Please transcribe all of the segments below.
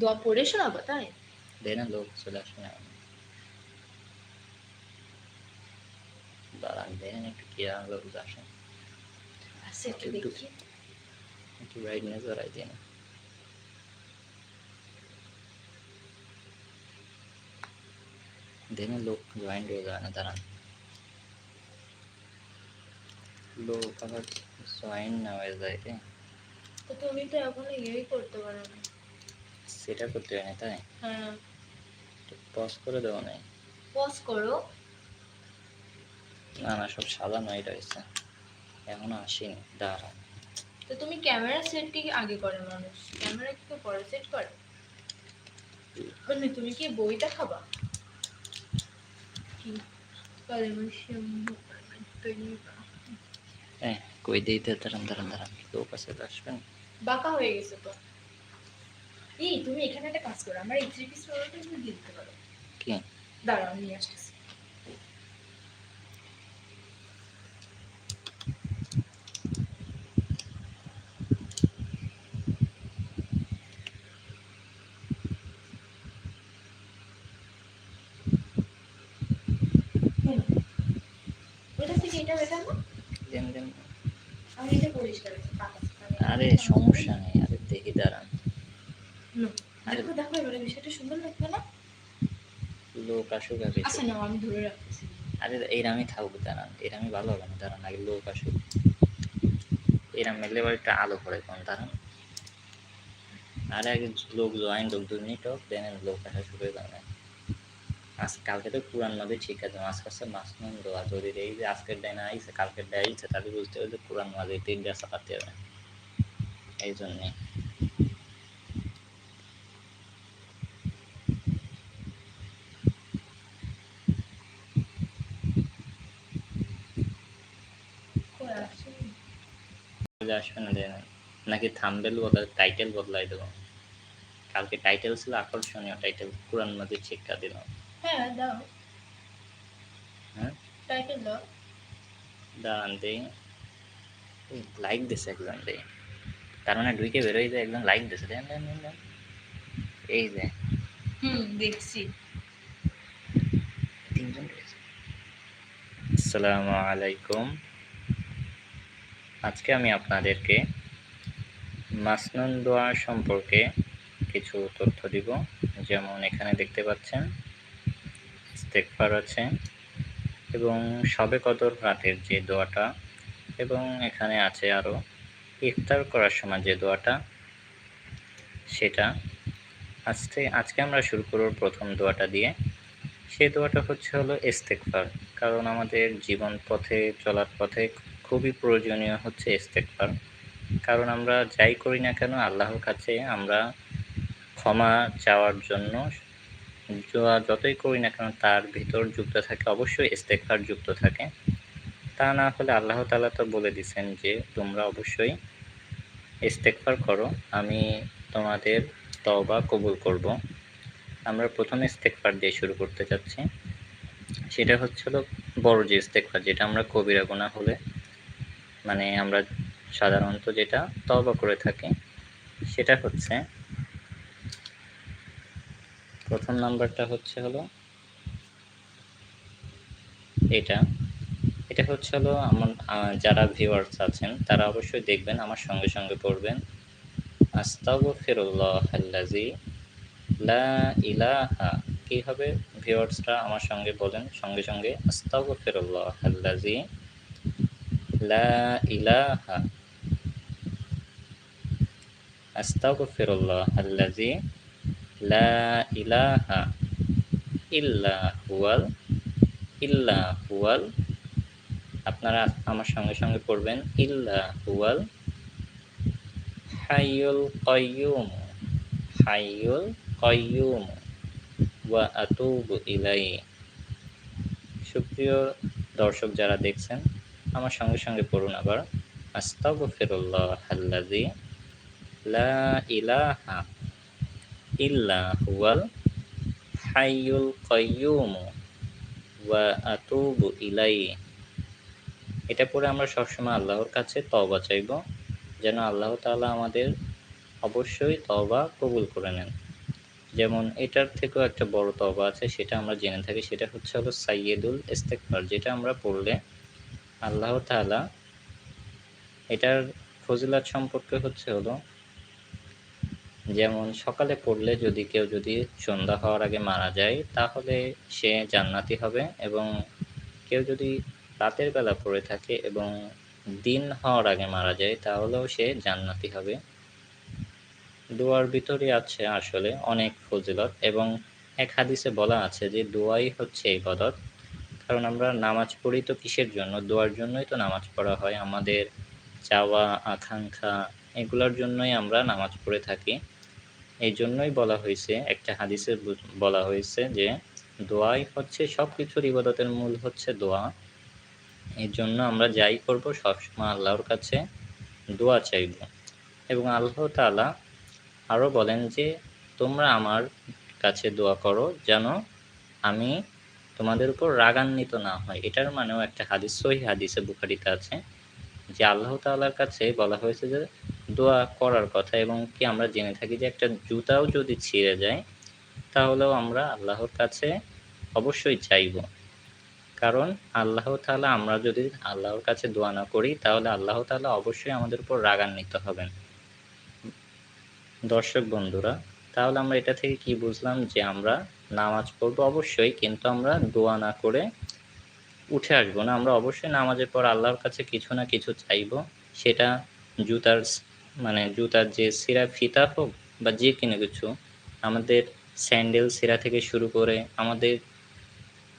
দোয়া পড়ে শোনাবো তাই দেয় না লোক চলে আসবে না দাঁড়ান দেন একটু কেয়া লোক আসেন আচ্ছা একটু একটু- দেখি একটু ব্রাইটনেস বাড়াই দিন দেন লোক জয়েন্ট হয়ে যায় না দাঁড়ান লোক আবার জয়েন না হয়ে যায় রে তো তুমি তো এখন ইয়েই করতে পারো না সেটা করতে হয় না তাই? হ্যাঁ পজ করে দেবো না। পজ করো। না না সব সাজানো এটা হয়েছে এখনও আসেনি দাঁড়ান তো তুমি ক্যামেরা সেট কি আগে করে মানুষ? ক্যামেরা কি কেউ পরে সেট করে? মানে তুমি কি বই দেখাবা? কি হ্যাঁ কই দিতে দাঁড়ান দাঁড়ান দাঁড়ান আছে তো আসবেন বাঁকা হয়ে গেছে তো। এই তুমি এখানে একটা কাজ করো আমার এই থ্রি পিস রোলটা তুমি দিয়ে দিতে পারো। কি? দাঁড়াও নিয়ে আসতেছি। আরে সমস্যা নেই। আরে দেখি দাঁড়ান। দেখো দেখো এবারে বিষয়টা সুন্দর লাগবে না? লোক আসুক আগে আচ্ছা না আমি ধরে রাখতেছি। আরে এরামই থাকব দাঁড়ান। এরামই ভালো হবে না দাঁড়ান আগে লোক আসুক। এরাম মেলে এবার আলো পড়ে কোন দাঁড়ান। আরে আগে লোক জয়েন লোক দু মিনিট হোক দেন লোক আসা শুরু হয়ে যাবে। আজ কালকে তো পুরান মাঝে ঠিক আছে আজকে হচ্ছে মাছ নুন দেওয়া যদি এই যে আজকের ডাইনা আইছে কালকের ডাই আইছে তাহলে বুঝতে হবে যে পুরান মাঝে তিন ডা চালাতে হবে এই জন্যে কই আসছে চলে আসবে না দেন নাকি থাম্বেল বদলা টাইটেল বদলাই দেবো। কালকে টাইটেল ছিল আকর্ষণীয় টাইটেল পুরান মাঝে শিক্ষা দিলাম হ্যাঁ দাও। হ্যাঁ? টাইটেল দাও। দাঁড়ান দেই। লাইক দিছে একজন দেই। তার মানে ঢুকে বেরোই যায় একজন লাইক দিছে দেন, দেন। এই যে। হুম দেখছি। তিনজন আসসালামু আলাইকুম। আজকে আমি আপনাদেরকে মাসনুন দোয়া সম্পর্কে কিছু তথ্য দিব। যেমন এখানে দেখতে পাচ্ছেন ইস্তেকফার আছে এবং সবে কদর রাতের যে দোয়াটা এবং এখানে আছে আরও ইফতার করার সময় যে দোয়াটা, সেটা। আজকে আজকে আমরা শুরু করব প্রথম দোয়াটা দিয়ে। সেই দোয়াটা হচ্ছে হলো ইস্তেকফার কারণ আমাদের জীবন পথে, চলার পথে খুবই প্রয়োজনীয় হচ্ছে ইস্তেকফার কারণ আমরা যাই করি না কেন, আল্লাহর কাছে আমরা ক্ষমা চাওয়ার জন্য যতই করি না কেন, তার ভিতর যুক্ত থাকে, অবশ্যই ইস্তেকফার যুক্ত থাকে। তা না হলে আল্লাহ তালা তো বলে দিছেন যে, তোমরা অবশ্যই ইস্তেকফার করো। আমি তোমাদের তওবা কবুল করব। আমরা প্রথমে ইস্তেকফার দিয়ে শুরু করতে চাচ্ছি। সেটা হচ্ছে বড় যে ইস্তেকফার যেটা আমরা কবিরা গুনাহ হলে মানে আমরা সাধারণত যেটা তবা করে থাকি, সেটা হচ্ছে প্রথম নাম্বারটা হচ্ছে হলো এটা। এটা হচ্ছে হলো আমার যারা ভিউয়ার্স আছেন, তারা অবশ্যই দেখবেন, আমার সঙ্গে সঙ্গে পড়বেন। আস্তাগফিরুল্লাহ আল্লাজি লা ইলাহা, কি হবে? ভিউয়ার্সরা আমার সঙ্গে বলেন, সঙ্গে সঙ্গে আস্তাগফিরুল্লাহ আল্লাজি লা ইলাহা আস্তাগফিরুল্লাহ আল্লাজি লা ইলাহা ইল্লা হুয়াল ইল্লা হুয়াল আপনারা আমার সঙ্গে সঙ্গে পড়বেন ইল্লা হুয়াল হাইয়ুল কাইয়ুম হাইয়ুল কাইয়ুম ওয়া আতুবু ইলাই সুপ্রিয় দর্শক যারা দেখছেন আমার সঙ্গে সঙ্গে পড়ুন আবার। আস্তাগফিরুল্লাহ আল্লাযী লা ইলাহা ইল্লা হুয়াল হাইয়ুল কাইয়ুম ওয়া এটা পরে আমরা সবসময় আল্লাহর কাছে তওবা চাইব, যেন আল্লাহ তাআলা আমাদের অবশ্যই তওবা কবুল করে নেন। যেমন এটার থেকেও একটা বড় তবা আছে, সেটা আমরা জেনে থাকি, সেটা হচ্ছে হলো সাইয়েদুল ইস্তেকবার যেটা আমরা পড়লে আল্লাহ তাআলা এটার ফজিলাত সম্পর্কে হচ্ছে হলো, যেমন সকালে পড়লে যদি কেউ যদি সন্ধ্যা হওয়ার আগে মারা যায়, তাহলে সে জান্নাতি হবে এবং কেউ যদি রাতের বেলা পড়ে থাকে এবং দিন হওয়ার আগে মারা যায়, তাহলেও সে জান্নাতি হবে। দোয়ার ভিতরে আছে আসলে অনেক ফজিলত এবং এক হাদিসে বলা আছে যে, দোয়াই হচ্ছে এই ইবাদত। কারণ আমরা নামাজ পড়ি তো কিসের জন্য? দোয়ার জন্যই তো নামাজ পড়া হয়। আমাদের চাওয়া, আকাঙ্ক্ষা এগুলোর জন্যই আমরা নামাজ পড়ে থাকি। এই জন্যই বলা হয়েছে, একটা হাদিসে বলা হয়েছে যে দোয়াই হচ্ছে সব কিছুর ইবাদতের মূল হচ্ছে দোয়া। এই জন্য আমরা যাই করব, সবসময় আল্লাহর কাছে দোয়া চাইব। এবং আল্লাহ তাআলা আরও বলেন যে, তোমরা আমার কাছে দোয়া করো যেন আমি তোমাদের উপর রাগান্বিত না হয়। এটার মানেও একটা হাদিস, সহি হাদিসে বুখারিতে আছে যে আল্লাহ তাআলার কাছে বলা হয়েছে যে দোয়া করার কথা এবং কি আমরা জেনে থাকি যে একটা জুতাও যদি ছিঁড়ে যায়, তাহলেও আমরা আল্লাহর কাছে অবশ্যই চাইব। কারণ আল্লাহ তাআলা আমরা যদি আল্লাহর কাছে দোয়া না করি, তাহলে আল্লাহ তাআলা অবশ্যই আমাদের উপর রাগান্বিত হবেন। দর্শক বন্ধুরা, তাহলে আমরা এটা থেকে কি বুঝলাম যে আমরা নামাজ পড়ব অবশ্যই, কিন্তু আমরা দোয়া না করে উঠে আসব না। আমরা অবশ্যই নামাজের পর আল্লাহর কাছে কিছু না কিছু চাইব। সেটা জুতার মানে জুতার যে সিরা, ফিতা হোক বা যে কোনো কিছু, আমাদের স্যান্ডেল সিরা থেকে শুরু করে আমাদের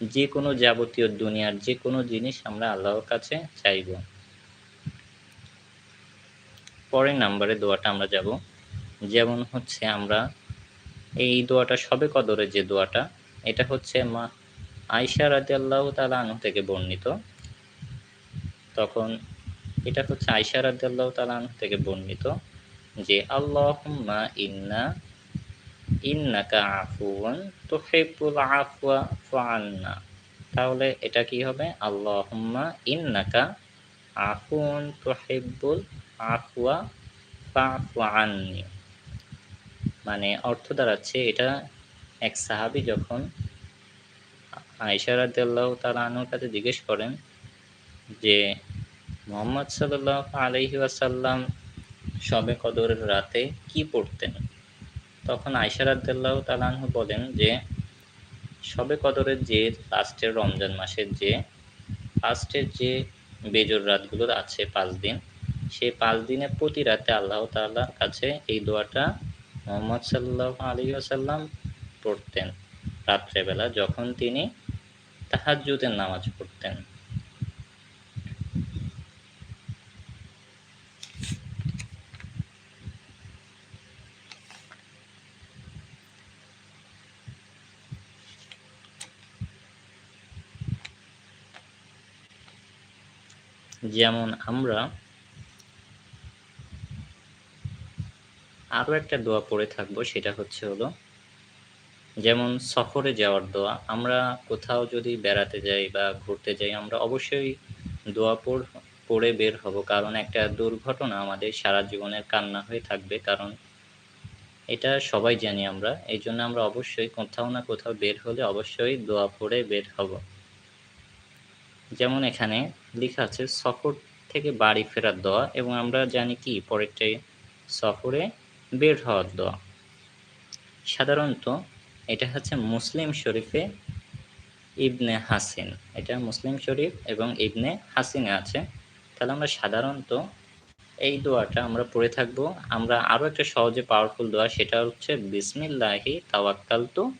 যে কোনো যাবতীয় দুনিয়ার যে কোনো জিনিস আমরা আল্লাহর কাছে চাইব। পরের নাম্বারে দোয়াটা আমরা যাব। যেমন হচ্ছে আমরা এই দোয়াটা সবে কদরের যে দোয়াটা, এটা হচ্ছে মা আয়সা রাজি আল্লাহ তালা আনু থেকে বর্ণিত। তখন এটা হচ্ছে আয়সা রাজি আল্লাহ তালা আনু থেকে বর্ণিত যে, আল্লাহুম্মা ইন্না, ইন্নাকা আফুয়ান তুহিব্বুল আফওয়া, ফাআন্না। তাহলে এটা কি হবে? আল্লাহুম্মা ইন্নাকা আফুন তুহিব্বুল আফওয়া ফাফু আন্নি। মানে অর্থ দাঁড়াচ্ছে, এটা এক সাহাবি যখন আয়সা রাদিয়াল্লাহু তাআলা আনহুর কাছে জিজ্ঞেস করেন যে, মোহাম্মদ সাল্লাল্লাহু আলাইহি ওয়াসাল্লাম শবে কদরের রাতে কি পড়তেন? তখন আয়সা রাদিয়াল্লাহু তাআলা আনহু বলেন যে শবে কদরের যে লাস্টের রমজান মাসের যে লাস্টের যে বেজর রাতগুলো আছে পাঁচ দিন, সেই পাঁচ দিনে প্রতি রাতে আল্লাহ তাআলার কাছে এই দোয়াটা মোহাম্মদ সাল্লাহ আলী আসাল্লাম পড়তেন রাত্রেবেলা যখন তিনি তাহাজ্জুদের নামাজ পড়তেন। যেমন আমরা আরও একটা দোয়া পড়ে থাকব, সেটা হচ্ছে হলো, যেমন সফরে যাওয়ার দোয়া, আমরা কোথাও যদি বেড়াতে যাই বা ঘুরতে যাই, আমরা অবশ্যই দোয়া পড়, পড়ে বের হব। কারণ একটা দুর্ঘটনা আমাদের সারা জীবনের কান্না হয়ে থাকবে, কারণ এটা সবাই জানি আমরা এই জন্য আমরা অবশ্যই কোথাও না কোথাও বের হলে অবশ্যই দোয়া পড়ে বের হব। যেমন এখানে লেখা আছে, সফর থেকে বাড়ি ফেরার দোয়া, এবং আমরা জানি কি পরেরটাই সফরে বের হওয়ার দোয়া। সাধারণত এটা হচ্ছে মুসলিম শরীফে ইবনে হাসিন। এটা মুসলিম শরীফ এবং ইবনে হাসিনে আছে। তাহলে আমরা সাধারণত এই দোয়াটা আমরা পড়ে থাকব। আমরা আরও একটা সহজে পাওয়ারফুল দোয়া, সেটা হচ্ছে বিসমিল্লাহি তাওয়াক্কালতু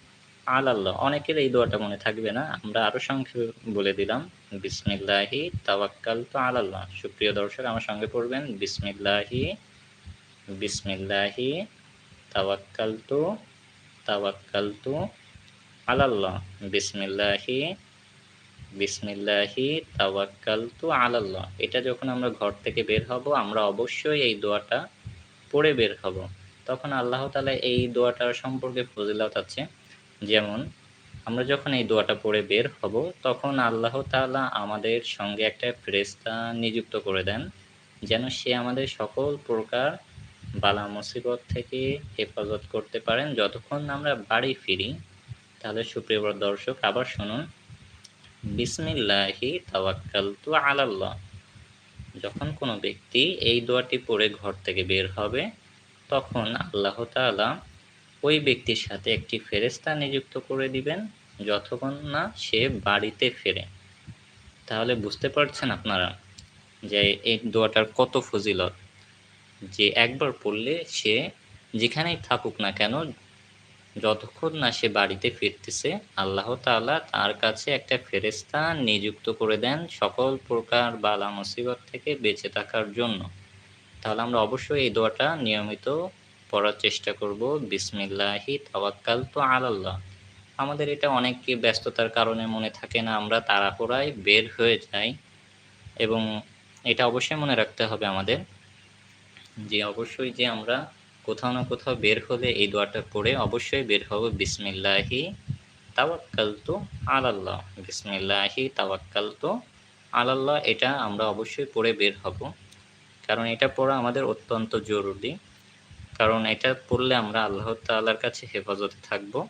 আলাল্লাহ। অনেকের এই দোয়াটা মনে থাকবে না, আমরা আরও সংক্ষেপে বলে দিলাম। বিসমিল্লাহি তাওয়াক্কালতু আলাল্লাহ। সুপ্রিয় দর্শক, আমার সঙ্গে পড়বেন বিসমিল্লাহি বিসমিল্লাহি, তাওয়াক্কালতু তাওয়াক্কালতু আলাল্লাহ। বিসমিল্লাহি বিসমিল্লাহি, তাওয়াক্কালতু আলাল্লাহ। এটা যখন আমরা ঘর থেকে বের হব, আমরা অবশ্যই এই দোয়াটা পড়ে বের হব। তখন আল্লাহ তাআলা এই দোয়াটার সম্পর্কে ফজিলত আছে। যেমন, আমরা যখন এই দোয়াটা পড়ে বের হব, তখন আল্লাহ তাআলা আমাদের সঙ্গে একটা ফেরেশতা নিযুক্ত করে দেন, যেন সে আমাদের সকল প্রকার বালা মুসিবত থেকে হেফাজত করতে পারেন। যতক্ষণ আমরা বাড়ি ফিরি তাহলে সুপ্রিয় দর্শক আবার শুনুন। বিসমিল্লাহি তাওয়াক্কালতু আলাল্লাহ। যখন কোনো ব্যক্তি এই দোয়াটি পড়ে ঘর থেকে বের হবে তখন আল্লাহ তাআলা ওই ব্যক্তির সাথে একটি ফেরেস্তা নিযুক্ত করে দিবেন যতক্ষণ না সে বাড়িতে ফেরে। তাহলে বুঝতে পারছেন আপনারা যে এই দোয়াটার কত ফজিলত। যে একবার পড়লে সে যেখানেই থাকুক না কেন, যতক্ষণ না সে বাড়িতে ফিরতেছে, আল্লাহ তাআলা তার কাছে একটা ফেরেস্তা নিযুক্ত করে দেন সকল প্রকার বালা মুসিবত থেকে বেঁচে থাকার জন্য। তাহলে আমরা অবশ্যই এই দোয়াটা নিয়মিত পড়ার চেষ্টা করব। বিসমিল্লাহি তাওয়াক্কাল তো আলাল্লাহ। আমাদের এটা অনেককে ব্যস্ততার কারণে মনে থাকে না, আমরা তাড়াহুড়ায় বের হয়ে যাই। এবং এটা অবশ্যই মনে রাখতে হবে আমাদের। যে অবশ্যই যে আমরা কোথাও না কোথাও বের হলে এই দোয়াটা পড়ে অবশ্যই বের হব বিসমিল্লাহি তাওয়াক্কালতু আলাল্লাহ। বিসমিল্লাহি তাওয়াক্কালতু আলাল্লাহ, এটা আমরা অবশ্যই পড়ে বের হব। কারণ এটা পড়া আমাদের অত্যন্ত জরুরি। কারণ এটা পড়লে আমরা আল্লাহ তাআলার কাছে হেফাজতে থাকব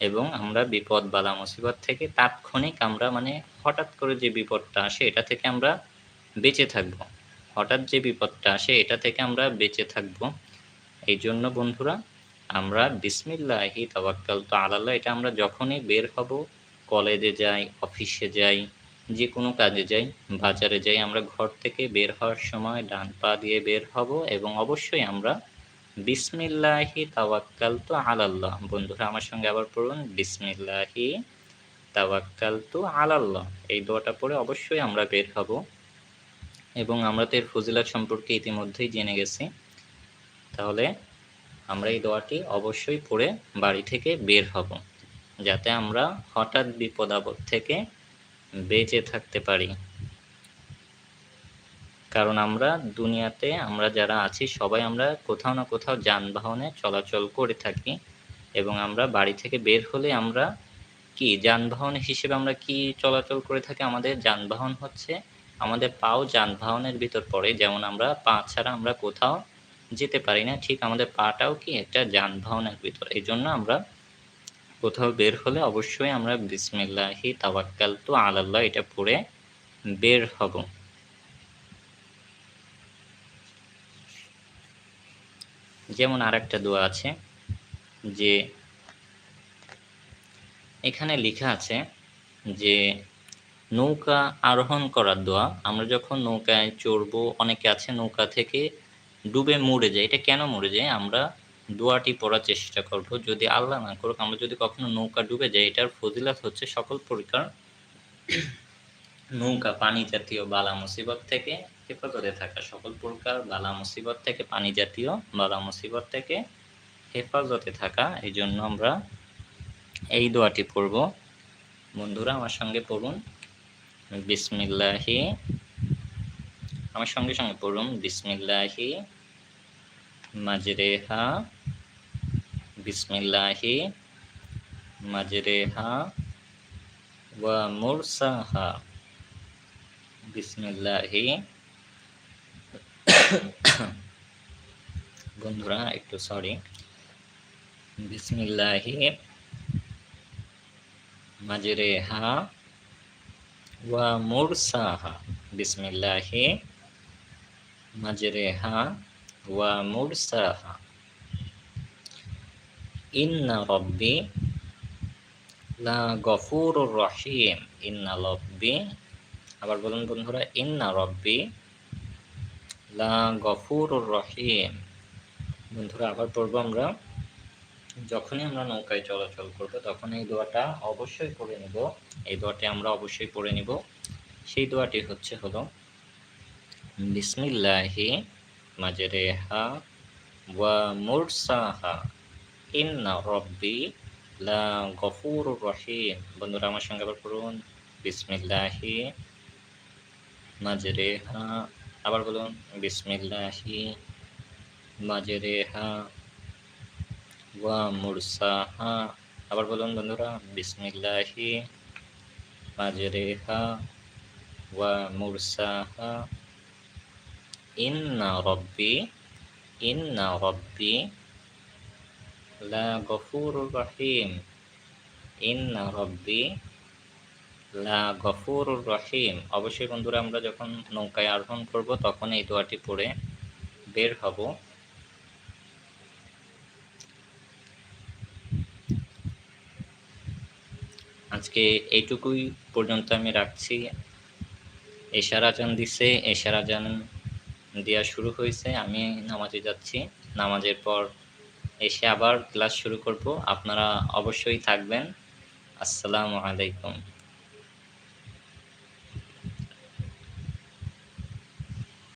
এবং আমরা বিপদ বালা মুসিবত থেকে তাৎক্ষণিক আমরা মানে হঠাৎ করে যে বিপদটা আসে, এটা থেকে আমরা বেঁচে থাকব। হঠাৎ যে বিপদটা আসে, এটা থেকে আমরা বেঁচে থাকব। এই জন্য বন্ধুরা, আমরা বিসমিল্লাহি তাওয়াক্কাল তো আলাল্লাহ, এটা আমরা যখনই বের হব, কলেজে যাই, অফিসে যাই যে কোনো কাজে যাই, বাজারে যাই, আমরা ঘর থেকে বের হওয়ার সময় ডান পা দিয়ে বের হব এবং অবশ্যই আমরা বিসমিল্লাহি তাওয়াক্কাল তো আলাল্লাহ। বন্ধুরা, আমার সঙ্গে আবার পড়ুন, বিসমিল্লাহি তাওয়াক্কাল তো আলাল্লাহ। এই দোয়াটা পড়ে অবশ্যই আমরা বের হব। এবং আমরা তো এর ফজিলাত সম্পর্কে ইতিমধ্যেই জেনে গেছি। তাহলে আমরা এই দোয়াটি অবশ্যই পড়ে বাড়ি থেকে বের হব, যাতে আমরা হঠাৎ বিপদ আপদ থেকে বেঁচে থাকতে পারি। কারণ আমরা দুনিয়াতে আমরা যারা আছি, সবাই আমরা কোথাও না কোথাও যানবাহনে চলাচল করে থাকি এবং আমরা বাড়ি থেকে বের হলে আমরা কি যানবাহন হিসেবে আমরা কি চলাচল করে থাকি? আমাদের যানবাহন হচ্ছে আমাদের পাও যানবাহনের ভিতর পড়ে, যেমন আমরা পা ছাড়া আমরা কোথাও যেতে পারি না, ঠিক আমাদের পাটাও কি একটা যানবাহনের ভিতর। এই জন্য আমরা কোথাও বের হলে অবশ্যই আমরা বিসমিল্লাহি তাওয়াক্কাল তো আলাল্লাহ এটা পড়ে বের হব। যেমন আরেকটা দোয়া আছে যে, এখানে লেখা আছে যে নৌকা আরোহণ করার দোয়া। আমরা যখন নৌকায় চড়বো, অনেকে আছে নৌকা থেকে ডুবে মরে যায়। এটা কেন মরে যায়? আমরা দোয়াটি পড়ার চেষ্টা করব। যদি আল্লাহ না করুক, আমরা যদি কখনো নৌকা ডুবে যাই, এটার ফজিলাত হচ্ছে সকল প্রকার নৌকা পানি জাতীয় বালা মুসিবত থেকে হেফাজতে থাকা। সকল প্রকার বালা মুসিবত থেকে পানি জাতীয় বালা মুসিবত থেকে হেফাজতে থাকা। এই জন্য আমরা এই দোয়াটি পড়ব। বন্ধুরা, আমার সঙ্গে পড়ুন। বিসমিল্লাহি। আমার সঙ্গে সঙ্গে পড়ুন। বিসমিল্লাহি মাজরেহা। বিসমিল্লাহি মাজরেহা ওয়া মুরসাহা। বিসমিল্লাহি। বন্ধুরা, একটু সরি বিসমিল্লাহি মাজরেহা ওয়া মুরসাহা বিসমিল্লাহি মাজরেহা ওয়া মুরসাহা ইন্না রব্বি লা গফুরুর রহিম ইন্না রব্বি আবার বলুন বন্ধুরা ইন্না রব্বি লা গফুরুর রহিম বন্ধুরা, আবার পড়ব আমরা যখনই আমরা নৌকায় চলাচল করব তখন এই দোয়াটা অবশ্যই পড়ে নিব। এই দোয়াটি আমরা অবশ্যই পড়ে নিব। সেই দোয়াটি হচ্ছে হলো, বিসমিল্লাহি মাজরেহা ওয়া মুরসাহা। ইন্না রব্বি লা গফুরুর রহিম। বন্ধুরা, আমার সঙ্গে আবার পড়ুন। বিসমিল্লাহি মাজরেহা। আবার বলুন, বিসমিল্লাহি মাজরেহা। ওয়া মুরসাহা। আবার বলুন বন্ধুরা, বিসমিল্লাহি মাজরেহা ওয়া মুরসাহা। ইন্না রব্বি ইন্না রব্বি লা গফুরুর রহিম। ইন্না রব্বি লা গফুরুর রহিম। অবশ্যই বন্ধুরা, আমরা যখন নৌকায় আরোহণ করব, তখন এই দোয়াটি পড়ে বের হব। আজকে এইটুকুই পর্যন্ত আমি রাখছি। এশার আজান দিছে, এশার আজান দেওয়া শুরু হয়েছে। আমি নামাজে যাচ্ছি। নামাজের পর এসে আবার ক্লাস শুরু করব। আপনারা অবশ্যই থাকবেন। আসসালামু আলাইকুম।